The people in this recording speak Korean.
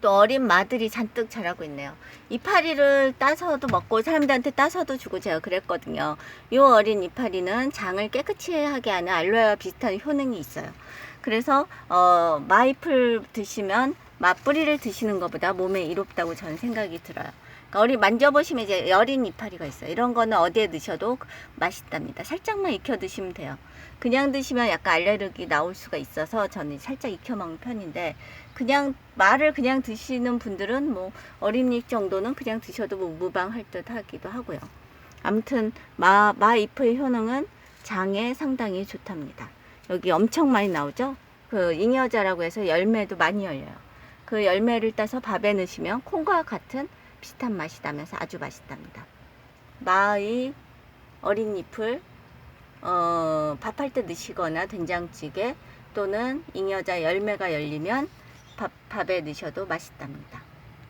또 어린 마들이 잔뜩 자라고 있네요. 이파리를 따서도 먹고 사람들한테 따서도 주고 제가 그랬거든요. 이 어린 이파리는 장을 깨끗이 하게 하는 알로에와 비슷한 효능이 있어요. 그래서 어, 마잎을 드시면 맛뿌리를 드시는 것보다 몸에 이롭다고 저는 생각이 들어요. 그러니까 어리 만져보시면 이제 여린 이파리가 있어요. 이런 거는 어디에 드셔도 맛있답니다. 살짝만 익혀 드시면 돼요. 그냥 드시면 약간 알레르기 나올 수가 있어서 저는 살짝 익혀 먹는 편인데 그냥 말을 그냥 드시는 분들은 뭐 어린잎 정도는 그냥 드셔도 뭐 무방할 듯 하기도 하고요. 아무튼 마, 마잎의 효능은 장에 상당히 좋답니다. 여기 엄청 많이 나오죠? 그 잉여자라고 해서 열매도 많이 열려요. 그 열매를 따서 밥에 넣으시면 콩과 같은 비슷한 맛이 나면서 아주 맛있답니다. 마의 어린 잎을 어, 밥할 때 넣으시거나 된장찌개 또는 잉여자 열매가 열리면 밥, 밥에 넣으셔도 맛있답니다.